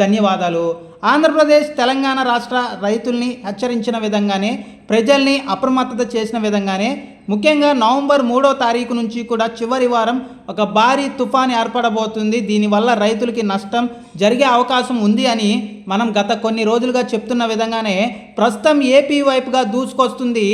ధన్యవాదాలు. ఆంధ్రప్రదేశ్ తెలంగాణ రాష్ట్ర రైతుల్ని హెచ్చరించిన విధంగానే ప్రజల్ని అప్రమత్తత చేసిన విధంగానే ముఖ్యంగా నవంబర్ మూడో తారీఖు నుంచి కూడా చివరి వారం ఒక భారీ తుఫాన్ ఏర్పడబోతుంది. దీనివల్ల రైతులకి నష్టం జరిగే అవకాశం ఉంది అని మనం గత కొన్ని రోజులుగా చెప్తున్న విధంగానే ప్రస్తుతం ఏపీ వైపుగా దూసుకొస్తుంది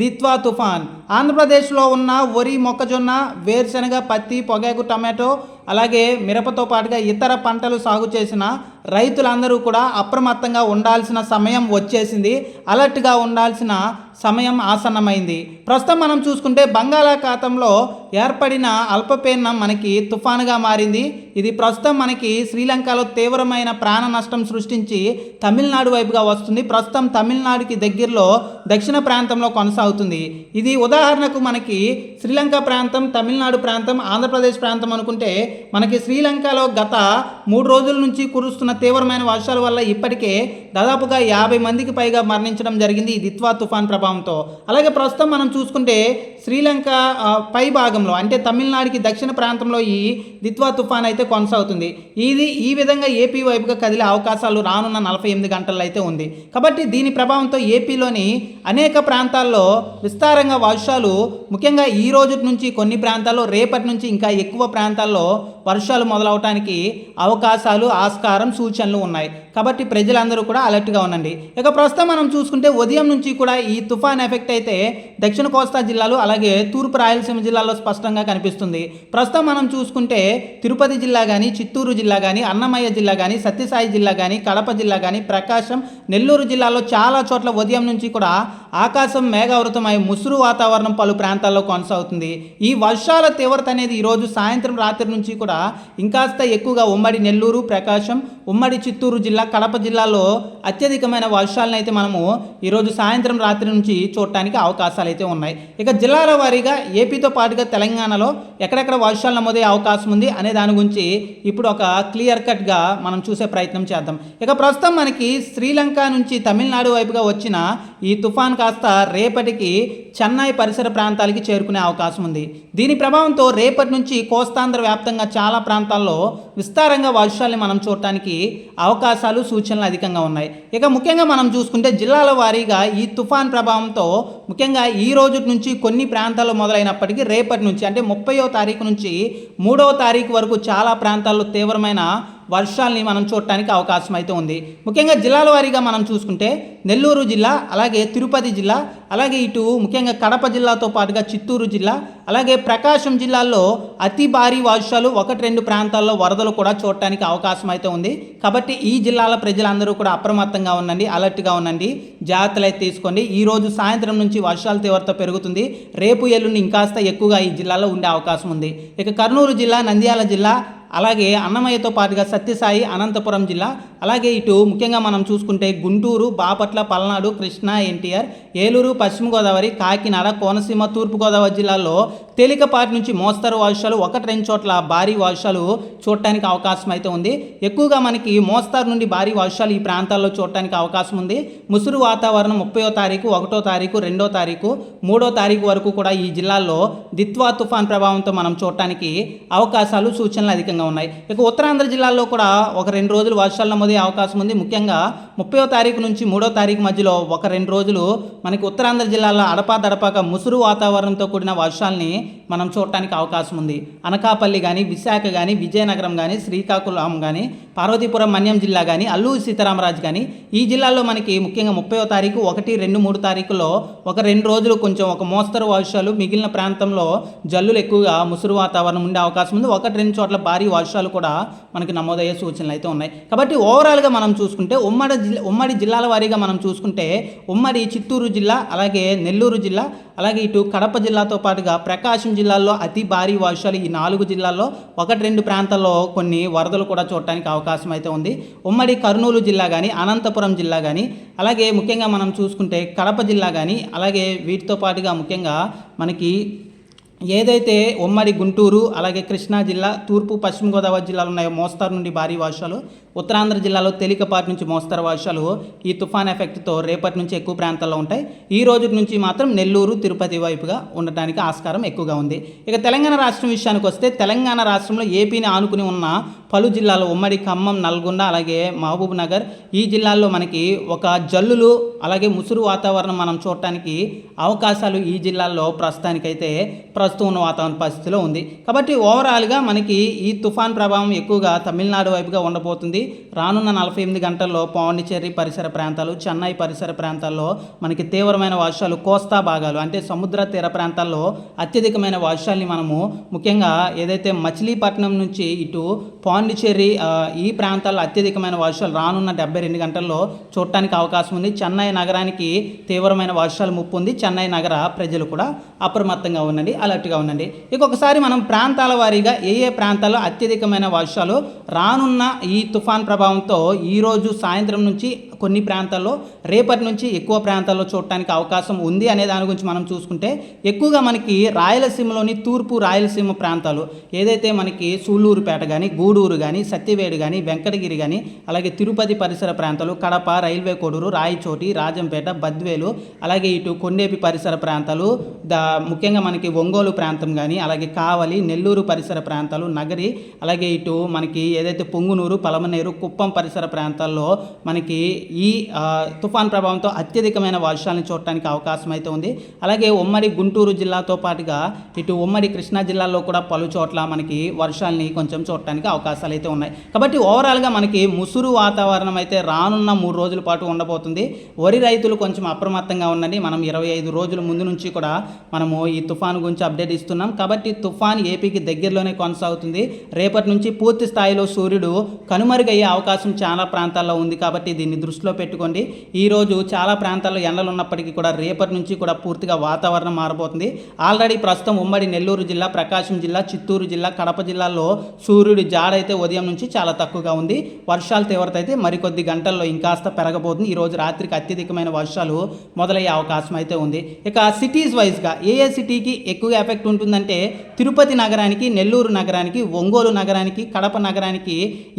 దిత్వా తుఫాన్. ఆంధ్రప్రదేశ్లో ఉన్న వరి మొక్కజొన్న వేరుశనగ పత్తి పొగాకు టమాటో అలాగే మిరపతో పాటుగా ఇతర పంటలు సాగు చేసిన రైతులందరూ కూడా అప్రమత్తంగా ఉండాల్సిన సమయం వచ్చేసింది. అలర్ట్గా ఉండాల్సిన సమయం ఆసన్నమైంది. ప్రస్తుతం మనం చూసుకుంటే బంగాళాఖాతంలో ఏర్పడిన అల్పపీడనం మనకి తుఫానుగా మారింది. ఇది ప్రస్తుతం మనకి శ్రీలంకలో తీవ్రమైన ప్రాణ నష్టం సృష్టించి తమిళనాడు వైపుగా వస్తుంది. ప్రస్తుతం తమిళనాడుకి దగ్గరలో దక్షిణ ప్రాంతంలో కొనసాగుతుంది. ఇది ఉదాహరణకు మనకి శ్రీలంక ప్రాంతం తమిళనాడు ప్రాంతం ఆంధ్రప్రదేశ్ ప్రాంతం అనుకుంటే మనకి శ్రీలంకలో గత మూడు రోజుల నుంచి కురుస్తున్న తీవ్రమైన వర్షాల వల్ల ఇప్పటికే దాదాపుగా యాభై మందికి పైగా మరణించడం జరిగింది. ఈ దిత్వా తుఫాన్ ప్రభావంతో అలాగే ప్రస్తుతం మనం చూసుకుంటే శ్రీలంక పై భాగంలో అంటే తమిళనాడుకి దక్షిణ ప్రాంతంలో ఈ దిత్వా తుఫాన్ అయితే కొనసాగుతుంది. ఇది ఈ విధంగా ఏపీ వైపుగా కదిలే అవకాశాలు రానున్న నలభై ఎనిమిది గంటల్లో అయితే ఉంది. కాబట్టి దీని ప్రభావంతో ఏపీలోని అనేక ప్రాంతాల్లో విస్తారంగా వర్షాలు ముఖ్యంగా ఈ రోజు నుంచి కొన్ని ప్రాంతాల్లో రేపటి నుంచి ఇంకా ఎక్కువ ప్రాంతాల్లో వర్షాలు మొదలవటానికి అవకాశాలు ఆస్కారం సూచనలు ఉన్నాయి. కాబట్టి ప్రజలందరూ కూడా అలర్ట్గా ఉండండి. ఇక ప్రస్తుతం మనం చూసుకుంటే ఉదయం నుంచి కూడా ఈ తుఫాన్ ఎఫెక్ట్ అయితే దక్షిణ కోస్తా జిల్లాలు అలాగే తూర్పు రాయలసీమ జిల్లాలో స్పష్టంగా కనిపిస్తుంది. ప్రస్తుతం మనం చూసుకుంటే తిరుపతి జిల్లా కానీ చిత్తూరు జిల్లా కానీ అన్నమయ్య జిల్లా కానీ సత్యసాయి జిల్లా కానీ కడప జిల్లా కానీ ప్రకాశం నెల్లూరు జిల్లాలో చాలా చోట్ల ఉదయం నుంచి కూడా ఆకాశం మేఘావృతమై ముసురు వాతావరణం పలు ప్రాంతాల్లో కొనసాగుతుంది. ఈ వర్షాల తీవ్రత అనేది ఈరోజు సాయంత్రం రాత్రి నుంచి కూడా ఇంకాస్త ఎక్కువగా ఉమ్మడి నెల్లూరు ప్రకాశం ఉమ్మడి చిత్తూరు జిల్లా కడప జిల్లాలో అత్యధికమైన వర్షాలను అయితే మనము ఈరోజు సాయంత్రం రాత్రి నుంచి చూడటానికి అవకాశాలు అయితే ఉన్నాయి. ఇక జిల్లాల వారీగా ఏపీతో పాటుగా తెలంగాణలో ఎక్కడెక్కడ వర్షాలు నమోదయ్యే అవకాశం ఉంది అనే దాని గురించి ఇప్పుడు ఒక క్లియర్ కట్గా మనం చూసే ప్రయత్నం చేద్దాం. ఇక ప్రస్తుతం మనకి శ్రీలంక నుంచి తమిళనాడు వైపుగా వచ్చిన ఈ తుఫాన్ కాస్త రేపటికి చెన్నై పరిసర ప్రాంతాలకి చేరుకునే అవకాశం ఉంది. దీని ప్రభావంతో రేపటి నుంచి కోస్తాంధ్ర వ్యాప్తంగా చాలా ప్రాంతాల్లో విస్తారంగా వర్షాల్ని మనం చూడటానికి అవకాశాలు సూచనలు అధికంగా ఉన్నాయి. ఇక ముఖ్యంగా మనం చూసుకుంటే జిల్లాల వారీగా ఈ తుఫాన్ ప్రభావంతో ముఖ్యంగా ఈ రోజు నుంచి కొన్ని ప్రాంతాల్లో మొదలైనప్పటికీ రేపటి నుంచి అంటే ముప్పయో తారీఖు నుంచి మూడవ తారీఖు వరకు చాలా ప్రాంతాల్లో తీవ్రమైన వర్షాల్ని మనం చూడటానికి అవకాశం అయితే ఉంది. ముఖ్యంగా జిల్లాల వారీగా మనం చూసుకుంటే నెల్లూరు జిల్లా అలాగే తిరుపతి జిల్లా అలాగే ఇటు ముఖ్యంగా కడప జిల్లాతో పాటుగా చిత్తూరు జిల్లా అలాగే ప్రకాశం జిల్లాల్లో అతి భారీ వర్షాలు ఒకటి రెండు ప్రాంతాల్లో వరదలు కూడా చూడటానికి అవకాశం అయితే ఉంది. కాబట్టి ఈ జిల్లాల ప్రజలందరూ కూడా అప్రమత్తంగా ఉండండి అలర్ట్గా ఉండండి. జాగ్రత్తలు అయితే తీసుకోండి. ఈరోజు సాయంత్రం నుంచి వర్షాల తీవ్రత పెరుగుతుంది. రేపు ఎల్లుండి ఇంకాస్త ఎక్కువగా ఈ జిల్లాలో ఉండే అవకాశం ఉంది. ఇక కర్నూలు జిల్లా నంద్యాల జిల్లా అలాగే అన్నమయ్యతో పాటుగా సత్యసాయి అనంతపురం జిల్లా అలాగే ఇటు ముఖ్యంగా మనం చూసుకుంటే గుంటూరు బాపట్ల పల్నాడు కృష్ణా ఎన్టీఆర్ ఏలూరు పశ్చిమ గోదావరి కాకినాడ కోనసీమ తూర్పుగోదావరి జిల్లాల్లో తేలికపాటి నుంచి మోస్తరు వర్షాలు ఒకటి రెండు చోట్ల భారీ వర్షాలు చూడటానికి అవకాశం అయితే ఉంది. ఎక్కువగా మనకి మోస్తరు నుండి భారీ వర్షాలు ఈ ప్రాంతాల్లో చూడటానికి అవకాశం ఉంది. ముసురు వాతావరణం ముప్పయో తారీఖు ఒకటో తారీఖు రెండో తారీఖు మూడో తారీఖు వరకు కూడా ఈ జిల్లాల్లో దిత్వా తుఫాన్ ప్రభావంతో మనం చూడటానికి అవకాశాలు సూచనలు అధికంగా ఉన్నాయి. ఇక ఉత్తరాంధ్ర జిల్లాల్లో కూడా ఒక రెండు రోజులు వర్షాలు నమోదే అవకాశం ఉంది. ముఖ్యంగా ముప్పయో తారీఖు నుంచి మూడో తారీఖు మధ్యలో ఒక రెండు రోజులు మనకి ఉత్తరాంధ్ర జిల్లాలో అడపా దడపాక ముసురు వాతావరణంతో కూడిన వర్షాల్ని మనం చూడటానికి అవకాశం ఉంది. అనకాపల్లి కానీ విశాఖ కానీ విజయనగరం కానీ శ్రీకాకుళం కానీ పార్వతీపురం మన్యం జిల్లా కానీ అల్లూరి సీతారామరాజు కానీ ఈ జిల్లాల్లో మనకి ముఖ్యంగా ముప్పయో తారీఖు ఒకటి రెండు మూడు తారీఖులో ఒక రెండు రోజులు కొంచెం ఒక మోస్తరు వర్షాలు మిగిలిన ప్రాంతంలో జల్లులు ఎక్కువగా ముసురు వాతావరణం ఉండే అవకాశం ఉంది. ఒకటి రెండు చోట్ల భారీ వర్షాలు కూడా మనకి నమోదయ్యే సూచనలు అయితే ఉన్నాయి. కాబట్టి ఓవరాల్గా మనం చూసుకుంటే ఉమ్మడి జిల్లా ఉమ్మడి జిల్లాల వారీగా మనం చూసుకుంటే ఉమ్మడి చిత్తూరు జిల్లా అలాగే నెల్లూరు జిల్లా అలాగే ఇటు కడప జిల్లాతో పాటుగా ప్రకాశం జిల్లాల్లో అతి భారీ వర్షాలు ఈ నాలుగు జిల్లాల్లో ఒకటి రెండు ప్రాంతాల్లో కొన్ని వరదలు కూడా చూడటానికి అవకాశం అయితే ఉంది. ఉమ్మడి కర్నూలు జిల్లా కానీ అనంతపురం జిల్లా కానీ అలాగే ముఖ్యంగా మనం చూసుకుంటే కడప జిల్లా కానీ అలాగే వీటితో పాటుగా ముఖ్యంగా మనకి ఏదైతే ఉమ్మడి గుంటూరు అలాగే కృష్ణా జిల్లా తూర్పు పశ్చిమ గోదావరి జిల్లాలు ఉన్నాయో మోస్తారు నుండి భారీ వర్షాలు ఉత్తరాంధ్ర జిల్లాలో తేలికపాటి నుంచి మోస్తరు వర్షాలు ఈ తుఫాన్ ఎఫెక్ట్తో రేపటి నుంచి ఎక్కువ ప్రాంతాల్లో ఉంటాయి. ఈ రోజు నుంచి మాత్రం నెల్లూరు తిరుపతి వైపుగా ఉండటానికి ఆస్కారం ఎక్కువగా ఉంది. ఇక తెలంగాణ రాష్ట్రం విషయానికి వస్తే తెలంగాణ రాష్ట్రంలో ఏపీని ఆనుకుని ఉన్న పలు జిల్లాలు ఉమ్మడి ఖమ్మం నల్గొండ అలాగే మహబూబ్ నగర్ ఈ జిల్లాల్లో మనకి ఒక జల్లులు అలాగే ముసురు వాతావరణం మనం చూడటానికి అవకాశాలు ఈ జిల్లాల్లో ప్రస్తుతానికైతే ప్రస్తుతం ఉన్న వాతావరణ పరిస్థితిలో ఉంది. కాబట్టి ఓవరాల్గా మనకి ఈ తుఫాన్ ప్రభావం ఎక్కువగా తమిళనాడు వైపుగా ఉండబోతుంది. రానున్న నలభై ఎనిమిది గంటల్లో పాండిచేరి పరిసర ప్రాంతాలు చెన్నై పరిసర ప్రాంతాల్లో మనకి తీవ్రమైన వర్షాలు కోస్తా భాగాలు అంటే సముద్ర తీర ప్రాంతాల్లో అత్యధికమైన వర్షాల్ని మనము ముఖ్యంగా ఏదైతే మచిలీపట్నం నుంచి ఇటు పాండిచేరి ఈ ప్రాంతాల్లో అత్యధికమైన వర్షాలు రానున్న డెబ్బై రెండు గంటల్లో చూడటానికి అవకాశం ఉంది. చెన్నై నగరానికి తీవ్రమైన వర్షాలు ముప్పు ఉంది. చెన్నై నగర ప్రజలు కూడా అప్రమత్తంగా ఉండండి. అలర్ట్గా ఉండండి ఇక ఒకసారి మనం ప్రాంతాల వారీగా ఏ ఏ ప్రాంతాల్లో అత్యధికమైన వర్షాలు రానున్న ఈ తుఫాన్ ప్రభావంతో ఈరోజు సాయంత్రం నుంచి కొన్ని ప్రాంతాల్లో రేపటి నుంచి ఎక్కువ ప్రాంతాల్లో చూడటానికి అవకాశం ఉంది అనే దాని గురించి మనం చూసుకుంటే ఎక్కువగా మనకి రాయలసీమలోని తూర్పు రాయలసీమ ప్రాంతాలు ఏదైతే మనకి సూళ్ళూరుపేట కానీ గూడూరు కానీ సత్యవేడు కానీ వెంకటగిరి కానీ అలాగే తిరుపతి పరిసర ప్రాంతాలు కడప రైల్వే కోడూరు రాయచోటి రాజంపేట బద్వేలు అలాగే ఇటు కొండేపి పరిసర ప్రాంతాలు దా ముఖ్యంగా మనకి ఒంగోలు ప్రాంతం కానీ అలాగే కావలి నెల్లూరు పరిసర ప్రాంతాలు నగరి అలాగే ఇటు మనకి ఏదైతే పొంగునూరు పలమనేరు కుప్పం పరిసర ప్రాంతాల్లో మనకి ఈ తుఫాన్ ప్రభావంతో అత్యధికమైన వర్షాలను చూడటానికి అవకాశం అయితే ఉంది. అలాగే ఉమ్మడి గుంటూరు జిల్లాతో పాటుగా ఇటు ఉమ్మడి కృష్ణా జిల్లాలో కూడా పలు చోట్ల మనకి వర్షాలని కొంచెం చూడటానికి అవకాశాలు అయితే ఉన్నాయి. కాబట్టి ఓవరాల్గా మనకి ముసురు వాతావరణం అయితే రానున్న మూడు రోజుల పాటు ఉండబోతుంది. వరి రైతులు కొంచెం అప్రమత్తంగా ఉండండి. మనం ఇరవై ఐదు రోజుల ముందు నుంచి కూడా మనము ఈ తుఫాన్ గురించి అప్డేట్ ఇస్తున్నాం. కాబట్టి తుఫాన్ ఏపీకి దగ్గరలోనే కొనసాగుతుంది. రేపటి నుంచి పూర్తి స్థాయిలో సూర్యుడు కనుమరుగయ్యే అవకాశం చాలా ప్రాంతాల్లో ఉంది. కాబట్టి దీన్ని దృష్టిలో పెట్టుకోండి. ఈరోజు చాలా ప్రాంతాల్లో ఎండలు ఉన్నప్పటికీ కూడా రేపటి నుంచి కూడా పూర్తిగా వాతావరణం మారబోతుంది. ఆల్రెడీ ప్రస్తుతం ఉమ్మడి నెల్లూరు జిల్లా ప్రకాశం జిల్లా చిత్తూరు జిల్లా కడప జిల్లాల్లో సూర్యుడి జాడైతే ఉదయం నుంచి చాలా తక్కువగా ఉంది. వర్షాల తీవ్రత అయితే మరికొద్ది గంటల్లో ఇంకాస్త పెరగబోతుంది. ఈరోజు రాత్రికి అత్యధికమైన వర్షాలు మొదలయ్యే అవకాశం అయితే ఉంది. ఇక సిటీస్ వైజ్గా ఏ ఏ సిటీకి ఎక్కువగా ఎఫెక్ట్ ఉంటుందంటే తిరుపతి నగరానికి నెల్లూరు నగరానికి ఒంగోలు నగరానికి కడప నగరానికి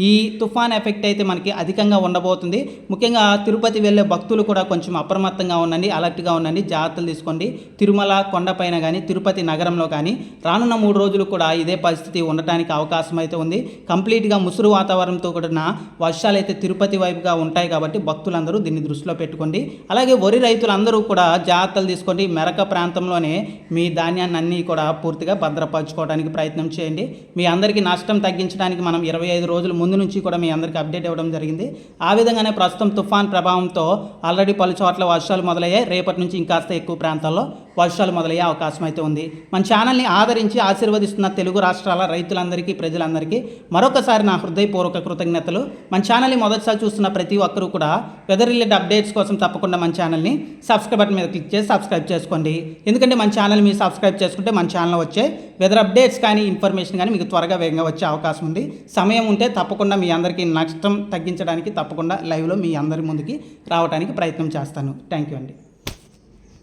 ఈ తుఫాన్ ఎఫెక్ట్ అయితే మనకి అధికంగా ఉండబోతుంది. ముఖ్యంగా తిరుపతి వెళ్ళే భక్తులు కూడా కొంచెం అప్రమత్తంగా ఉండండి అలర్ట్గా ఉండండి జాగ్రత్తలు తీసుకోండి. తిరుమల కొండపైన కానీ తిరుపతి నగరంలో కానీ రానున్న మూడు రోజులు కూడా ఇదే పరిస్థితి ఉండటానికి అవకాశం అయితే ఉంది. కంప్లీట్గా ముసురు వాతావరణంతో కూడిన వర్షాలు అయితే తిరుపతి వైపుగా ఉంటాయి కాబట్టి భక్తులందరూ దీన్ని దృష్టిలో పెట్టుకోండి. అలాగే వరి రైతులందరూ కూడా జాగ్రత్తలు తీసుకోండి. మెరక ప్రాంతంలోనే మీ ధాన్యాన్ని అన్నీ కూడా పూర్తిగా భద్రపరచుకోవడానికి ప్రయత్నం చేయండి. మీ అందరికీ నష్టం తగ్గించడానికి మనం ఇరవై ఐదు రోజుల ముందు నుంచి కూడా మీ అందరికీ అప్డేట్ ఇవ్వడం జరిగింది. ఆ విధంగానే ప్రస్తుతం తుఫాన్ ప్రభావంతో ఆల్రెడీ పలు చోట్ల వర్షాలు మొదలయ్యాయి. రేపటి నుంచి ఇంకాస్త ఎక్కువ ప్రాంతాల్లో వర్షాలు మొదలయ్యే అవకాశం అయితే ఉంది. మన ఛానల్ని ఆదరించి ఆశీర్వదిస్తున్న తెలుగు రాష్ట్రాల రైతులందరికీ ప్రజలందరికీ మరొకసారి నా హృదయపూర్వక కృతజ్ఞతలు. మన ఛానల్ని మొదటిసారి చూస్తున్న ప్రతి ఒక్కరూ కూడా వెదర్ రిలేటెడ్ అప్డేట్స్ కోసం తప్పకుండా మన ఛానల్ని సబ్స్క్రైబ్ బటన్ మీద క్లిక్ చేసి సబ్స్క్రైబ్ చేసుకోండి. ఎందుకంటే మన ఛానల్ మీరు సబ్స్క్రైబ్ చేసుకుంటే మన ఛానల్ వచ్చే వెదర్ అప్డేట్స్ కానీ ఇన్ఫర్మేషన్ కానీ మీకు త్వరగా వేగంగా వచ్చే అవకాశం ఉంది. సమయం ఉంటే తప్పకుండా మీ అందరికీ నష్టం తగ్గించడానికి తప్పకుండా లైవ్లో మీ అందరి ముందుకి రావడానికి ప్రయత్నం చేస్తాను. థ్యాంక్ యూ అండి.